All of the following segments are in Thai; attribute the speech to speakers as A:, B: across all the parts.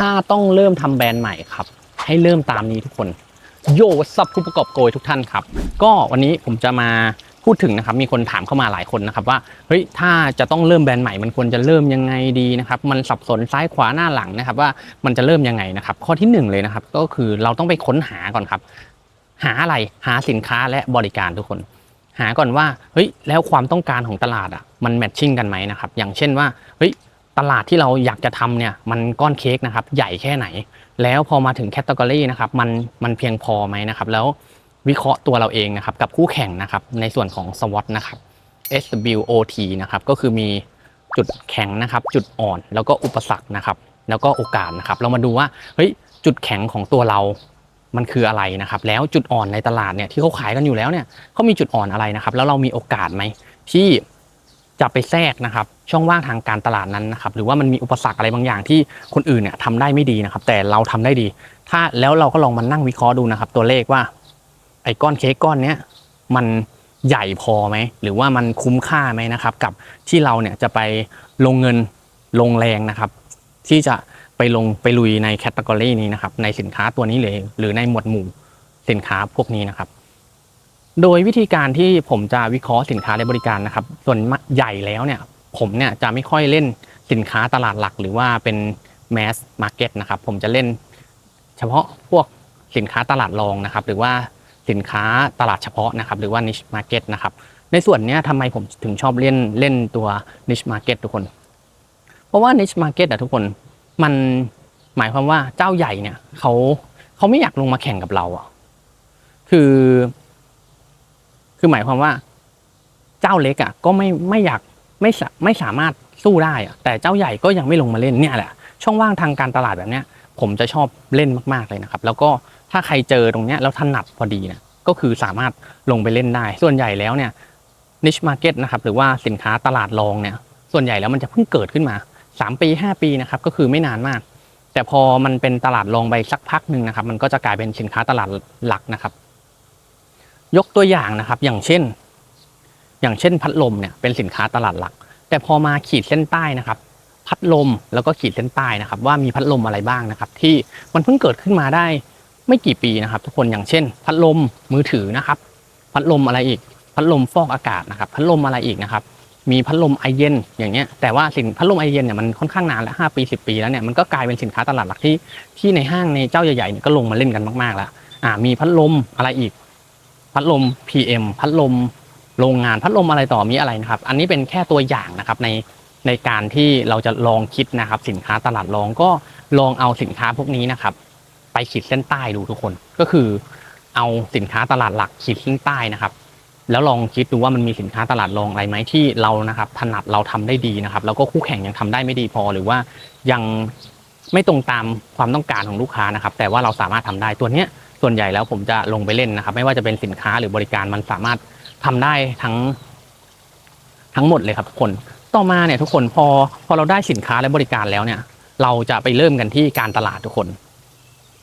A: ถ้าต้องเริ่มทำแบรนด์ใหม่ครับ ให้เริ่มตามนี้ทุกคน โยสับผู้ประกอบโกยทุกท่านครับ ก็วันนี้ผมจะมาพูดถึงนะครับมีคนถามเข้ามาหลายคนนะครับว่าเฮ้ยถ้าจะต้องเริ่มแบรนด์ใหม่มันควรจะเริ่มยังไงดีนะครับมันสับสนซ้ายขวาหน้าหลังนะครับว่ามันจะเริ่มยังไงนะครับข้อที่หนึ่งเลยนะครับก็คือเราต้องไปค้นหาก่อนครับ หาอะไรหาสินค้าและบริการทุกคน หาก่อนว่าเฮ้ยแล้วความต้องการของตลาดอะมันแมทชิ่งกันไหมนะครับอย่างเช่นว่าเฮ้ย ตลาดที่เราอยากจะทำเนี่ยมันก้อนเค้กนะครับใหญ่แค่ไหน แล้วพอมาถึงแคตตากรีนะครับมันมันเพียงพอไหมนะครับ แล้ววิเคราะห์ตัวเราเองนะครับกับคู่แข่งนะครับในส่วนของ SWOT นะครับ SWOT นะครับก็คือมีจุดแข็งนะครับ จุดอ่อนแล้วก็อุปสรรคนะครับ แล้วก็โอกาสนะครับ เรามาดูว่าเฮ้ยจุดแข็งของตัวเรามันคืออะไรนะครับ แล้วจุดอ่อนในตลาดเนี่ยที่เขาขายกันอยู่แล้วเนี่ยเขามีจุดอ่อนอะไรนะครับ แล้วเรามีโอกาสไหมที่ จะไปแทรกนะครับช่องว่างทางการตลาดนั้นนะครับหรือว่ามันมีอุปสรรคอะไรบางอย่างที่คนอื่นเนี่ยทำได้ไม่ดีนะครับ แต่เราทำได้ดี ถ้าแล้วเราก็ลองมานั่งวิเคราะห์ดูนะครับ ตัวเลขว่า ไอ้ก้อนเค้กก้อนเนี้ยมันใหญ่พอไหมหรือว่ามันคุ้มค่าไหมนะครับ กับที่เราเนี่ยจะไปลงเงินลงแรงนะครับ ที่จะไปลงไปลุยในแคตตากรีนี้นะครับในสินค้าตัวนี้เลยหรือในหมวดหมู่สินค้าพวกนี้นะครับ โดยวิธีการที่ผมจะวิเคราะห์สินค้าและบริการนะครับ ส่วนใหญ่แล้วเนี่ยผมเนี่ยจะไม่ค่อยเล่นสินค้าตลาดหลัก หรือว่าเป็นแมสมาร์เก็ตนะครับผมจะเล่นเฉพาะพวกสินค้าตลาดรองนะครับ หรือว่าสินค้าตลาดเฉพาะนะครับ หรือว่า niche market นะครับ ในส่วนนี้ทำไมผมถึงชอบเล่นเล่นตัว niche market ทุกคน เพราะว่า niche market อะทุกคนมันหมายความว่าเจ้าใหญ่เนี่ยเขาเขาไม่อยากลงมาแข่งกับเราอะคือ คือหมายความว่า เจ้าเล็กอะ ก็ไม่ไม่อยากไม่ไม่สามารถสู้ได้อะแต่เจ้าใหญ่ก็ยังไม่ลงมาเล่นเนี่ยแหละช่องว่างทางการตลาดแบบเนี้ย ผมจะชอบเล่นมาก ๆเลยนะครับ แล้วก็ถ้าใครเจอตรงเนี้ยแล้วถนัดพอดีเนี่ยก็คือสามารถลงไปเล่นได้ ส่วนใหญ่แล้วเนี่ย niche market นะครับหรือว่าสินค้าตลาดรองเนี่ย ส่วนใหญ่แล้วมันจะเพิ่งเกิดขึ้นมา 3 ปี 5 ปีนะครับก็คือไม่นานมาก แต่พอมันเป็นตลาดรองไปสักพักหนึ่งนะครับ มันก็จะกลายเป็นสินค้าตลาดหลักนะครับ ยกตัวอย่างนะครับ อย่างเช่น อย่างเช่นพัดลมเนี่ยเป็นสินค้าตลาดหลัก แต่พอมาขีดเส้นใต้นะครับ พัดลมแล้วก็ขีดเส้นใต้นะครับ ว่ามีพัดลมอะไรบ้างนะครับ ที่มันเพิ่งเกิดขึ้นมาได้ไม่กี่ปีนะครับ ทุกคนอย่างเช่น พัดลมมือถือนะครับ พัดลมอะไรอีก พัดลมฟอกอากาศนะครับ พัดลมอะไรอีกนะครับ มีพัดลมไอเย็นอย่างเงี้ยแต่ว่าสินพัดลมไอเย็นเนี่ยมันค่อนข้างนานแล้วห้าปีสิปีแล้วเนี่ยมันก็กลายเป็นสินค้าตลาดหลักที่ที่ในห้างในเจ้าใหญ่ๆเนี่ยก็ลงมาเล่นกันมากๆแล้วอ่ามีพัดลมอะไรอีก พัดลม PM พัดลมโรงงานพัดลมอะไรต่อมีอะไรนะครับ อันนี้เป็นแค่ตัวอย่างนะครับในในการที่เราจะลองคิดนะครับ สินค้าตลาดรองก็ลองเอาสินค้าพวกนี้นะครับ ไปขีดเส้นใต้ดูทุกคนก็คือเอาสินค้าตลาดหลักขีดเส้นใต้นะครับ แล้วลองคิดดูว่ามันมีสินค้าตลาดรองอะไรไหมที่เรานะครับ ถนัดเราทำได้ดีนะครับ แล้วก็คู่แข่งยังทำได้ไม่ดีพอหรือว่ายังไม่ตรงตามความต้องการของลูกค้านะครับ แต่ว่าเราสามารถทำได้ตัวเนี้ย ส่วนใหญ่แล้วผมจะลงไปเล่นนะครับ ไม่ว่าจะเป็นสินค้าหรือบริการมันสามารถทำได้ทั้ง ทั้งหมดเลยครับทุกคนต่อมาเนี่ยทุกคนพอพอเราได้สินค้าและบริการแล้วเนี่ย เราจะไปเริ่มกันที่การตลาดทุกคน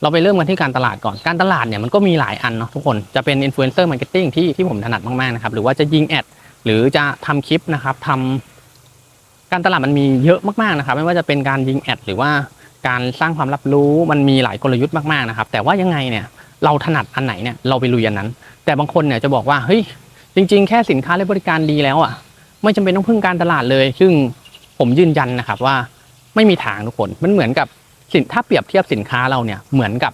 A: เราไปเริ่มกันที่การตลาดก่อนการตลาดเนี่ยมันก็มีหลายอันเนาะทุกคนจะเป็นอินฟลูเอนเซอร์มาร์เก็ตติ้งที่ที่ผมถนัดมากๆนะครับหรือว่าจะยิงแอดหรือจะทำคลิปนะครับทำการตลาดมันมีเยอะมากๆนะครับ ไม่ว่าจะเป็นการยิงแอดหรือว่าการสร้างความรับรู้มันมีหลายกลยุทธ์มากๆนะครับ แต่ว่ายังไงเนี่ย เราถนัดอันไหนเนี่ยเราไปลุยอันนั้น แต่บางคนเนี่ยจะบอกว่าเฮ้ยจริง ๆ แค่สินค้าและบริการดีแล้วอะไม่จำเป็นต้องพึ่งการตลาดเลย ซึ่งผมยืนยันนะครับว่าไม่มีทางทุกคนมันเหมือนกับสินถ้าเปรียบเทียบสินค้าเราเนี่ยเหมือนกับ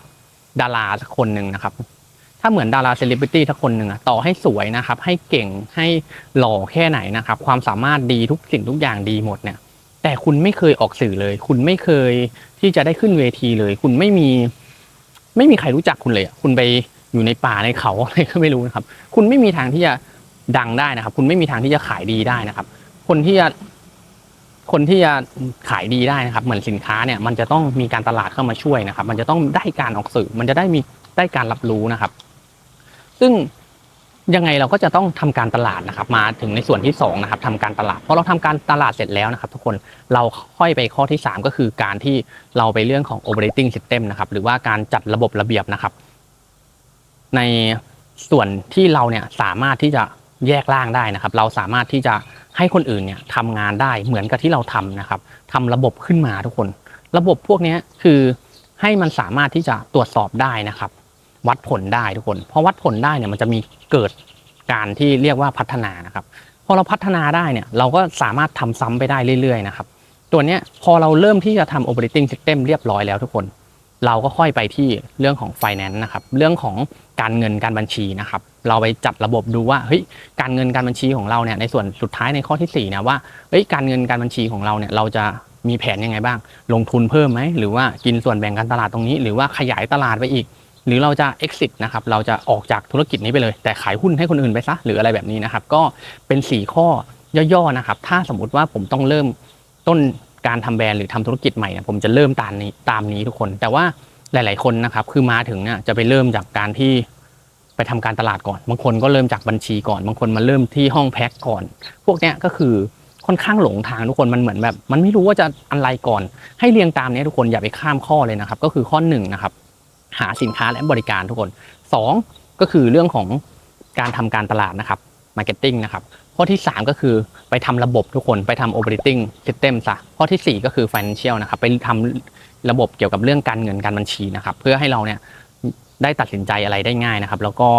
A: ดาราสักคนหนึ่งนะครับ ถ้าเหมือนดาราเซเลบริตี้สักคนหนึ่งอะต่อให้สวยนะครับ ให้เก่งให้หล่อแค่ไหนนะครับ ความสามารถดีทุกสิ่งทุกอย่างดีหมดเนี่ย แต่คุณไม่เคยออกสื่อเลย คุณไม่เคยที่จะได้ขึ้นเวทีเลย คุณไม่มี ไม่มีใครรู้จักคุณเลยอะคุณไปอยู่ในป่าในเขาอะไรก็ไม่รู้นะครับ คุณไม่มีทางที่จะดังได้นะครับ คุณไม่มีทางที่จะขายดีได้นะครับ คนที่จะคนที่จะขายดีได้นะครับ เหมือนสินค้าเนี่ยมันจะต้องมีการตลาดเข้ามาช่วยนะครับ มันจะต้องได้การออกสื่อ มันจะได้มีได้การรับรู้นะครับ ซึ่ง ยังไงเราก็จะต้องทำการตลาดนะครับ มาถึงในส่วนที่สองนะครับทำการตลาดพอเราทำการตลาดเสร็จแล้วนะครับ ทุกคนเราค่อยไปข้อที่สามก็คือการที่เราไปเรื่องของ operating system นะครับหรือว่าการจัดระบบระเบียบนะครับ ในส่วนที่เราเนี่ยสามารถที่จะแยกล่างได้นะครับ เราสามารถที่จะให้คนอื่นเนี่ยทำงานได้เหมือนกับที่เราทำนะครับทำระบบขึ้นมาทุกคน ระบบพวกนี้คือให้มันสามารถที่จะตรวจสอบได้นะครับ วัดผลได้ทุกคนพอวัดผลได้เนี่ยมันจะมีเกิดการที่เรียกว่าพัฒนานะครับพอเราพัฒนาได้เนี่ยเราก็สามารถทำซ้ำไปได้เรื่อยๆนะครับตัวเนี้ยพอเราเริ่มที่จะทำ operating system เรียบร้อยแล้วทุกคน เราก็ค่อยไปที่เรื่องของ finance นะครับ เรื่องของการเงินการบัญชีนะครับ เราไปจัดระบบดูว่าเฮ้ยการเงินการบัญชีของเราเนี่ยในส่วนสุดท้ายในข้อที่สี่นี่ยว่าเฮ้ยการเงินการบัญชีของเราเนี่ยเราจะมีแผนยังไงบ้าง ลงทุนเพิ่มไหมหรือว่ากินส่วนแบ่งการตลาดตรงนี้ หรือว่าขยายตลาดไปอีก หรือเราจะ exit นะครับเราจะออกจากธุรกิจนี้ไปเลย แต่ขายหุ้นให้คนอื่นไปซะหรืออะไรแบบนี้นะครับ ก็เป็น 4 ข้อย่อๆนะครับ ถ้าสมมติว่าผมต้องเริ่มต้นการทำแบรนด์หรือทำธุรกิจใหม่ผมจะเริ่มตามนี้ตามนี้ทุกคน แต่ว่าหลาย ๆคนนะครับ คือมาถึงเนี่ยจะไปเริ่มจากการที่ไปทำการตลาดก่อน บางคนก็เริ่มจากบัญชีก่อน บางคนมาเริ่มที่ห้องแพ็คก่อน พวกเนี้ยก็คือค่อนข้างหลงทางทุกคนมันเหมือนแบบ มันไม่รู้ว่าจะอะไรก่อน ให้เรียงตามเนี้ยทุกคนอย่าไปข้ามข้อเลยนะครับ ก็คือข้อหนึ่งนะครับ หาสินค้าและบริการทุกคน 2 ก็คือเรื่องของการทำการตลาดนะครับมาร์เก็ตติ้งนะครับข้อที่ 3 ก็คือไปทำระบบทุกคนไปทำ operating system ซะข้อทีสี่ 4 ก็คือ financial นะครับไปทำระบบเกี่ยวกับเรื่องการเงินการบัญชีนะครับเพื่อให้เราเนี่ยได้ตัดสินใจอะไรได้ง่ายนะครับ แล้วก็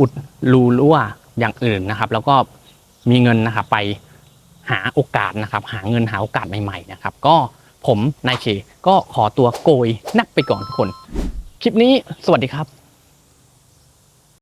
A: อุดรูรั่วอย่างอื่นนะครับ แล้วก็มีเงินนะครับไปหาโอกาสนะครับ หาเงินหาโอกาสใหม่ๆนะครับ ก็ผมนายเคก็ขอตัวโกยนักไปก่อนทุกคน คลิปนี้สวัสดีครับ